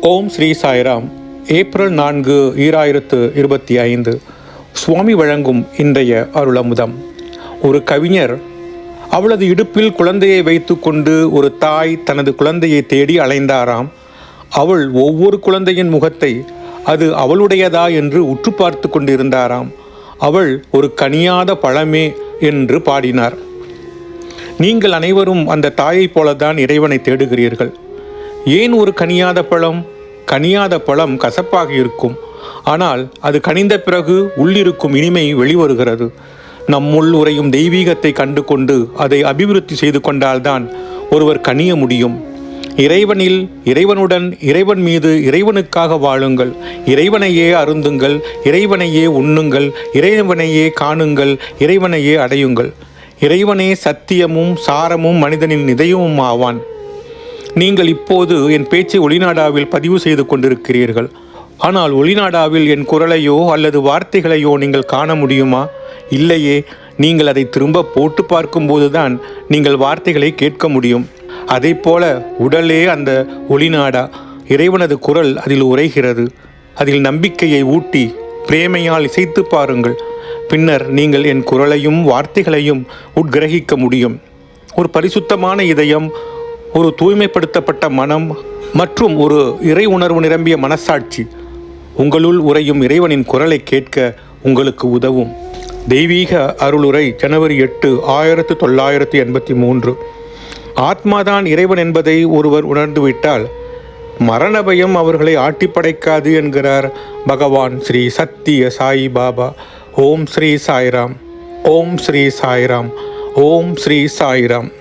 ஓம் Sri Sairam. April நான்கு ஈராயிரத்து இருபத்தி ஐந்து. சுவாமி வழங்கும் இன்றைய அருளமுதம். ஒரு கவிஞர் அவளது இடுப்பில் குழந்தையை வைத்துக்கொண்டு ஒரு தாய் தனது குழந்தையை தேடி அலைந்தாராம். அவள் ஒவ்வொரு குழந்தையின் முகத்தை அது அவளுடையதா என்று உற்று பார்த்து கொண்டிருந்தாராம். அவள் ஒரு கனியாத பழமே என்று பாடினார். நீங்கள் அனைவரும் அந்த தாயைப் போலதான் இறைவனை தேடுகிறீர்கள். ஏன் ஒரு கனியாத பழம்? கனியாத பழம் கசப்பாக இருக்கும். ஆனால் அது கனிந்த பிறகு உள்ளிருக்கும் இனிமை வெளிவருகிறது. நம்முள் உறையும் தெய்வீகத்தை கண்டு கொண்டு அதை அபிவிருத்தி செய்து கொண்டால்தான் ஒருவர் கனிய முடியும். இறைவனில் இறைவனுடன் இறைவன் மீது இறைவனுக்காக வாழுங்கள். இறைவனையே அருந்துங்கள். இறைவனையே உண்ணுங்கள். இறைவனையே காணுங்கள். இறைவனையே அடையுங்கள். இறைவனே சத்தியமும் சாரமும் மனிதனின் இதயமும் ஆவான் நீங்கள் இப்போது என் பேச்சை ஒளிநாடாவில் பதிவு செய்து கொண்டிருக்கிறீர்கள். ஆனால் ஒளிநாடாவில் என் குரலையோ அல்லது வார்த்தைகளையோ நீங்கள் காண முடியுமா? இல்லையே நீங்கள் அதை திரும்ப போட்டு பார்க்கும்போதுதான் நீங்கள் வார்த்தைகளை கேட்க முடியும். போல உடலே அந்த ஒளிநாடா இறைவனது குரல் அதில் உரைகிறது. அதில் நம்பிக்கையை ஊட்டி பிரேமையால் இசைத்து பாருங்கள். பின்னர் நீங்கள் என் குரலையும் வார்த்தைகளையும் உட்கிரகிக்க முடியும். ஒரு பரிசுத்தமான இதயம் ஒரு தூய்மைப்படுத்தப்பட்ட மனம் மற்றும் ஒரு இறை உணர்வு நிரம்பிய மனசாட்சி. உங்களுள் உறையும் இறைவனின் குரலை கேட்க உங்களுக்கு உதவும். தெய்வீக அருளுரை ஜனவரி எட்டு ஆயிரத்து தொள்ளாயிரத்து எண்பத்தி மூன்று. ஆத்மாதான் இறைவன் என்பதை ஒருவர் உணர்ந்துவிட்டால் மரண பயம் அவர்களை ஆட்டிப்படைக்காது என்கிறார் பகவான் ஸ்ரீ சத்திய சாய் பாபா. ஓம் ஸ்ரீ சாய்ராம். ஓம் ஸ்ரீ சாய்ராம். ஓம் ஸ்ரீ சாய்ராம்.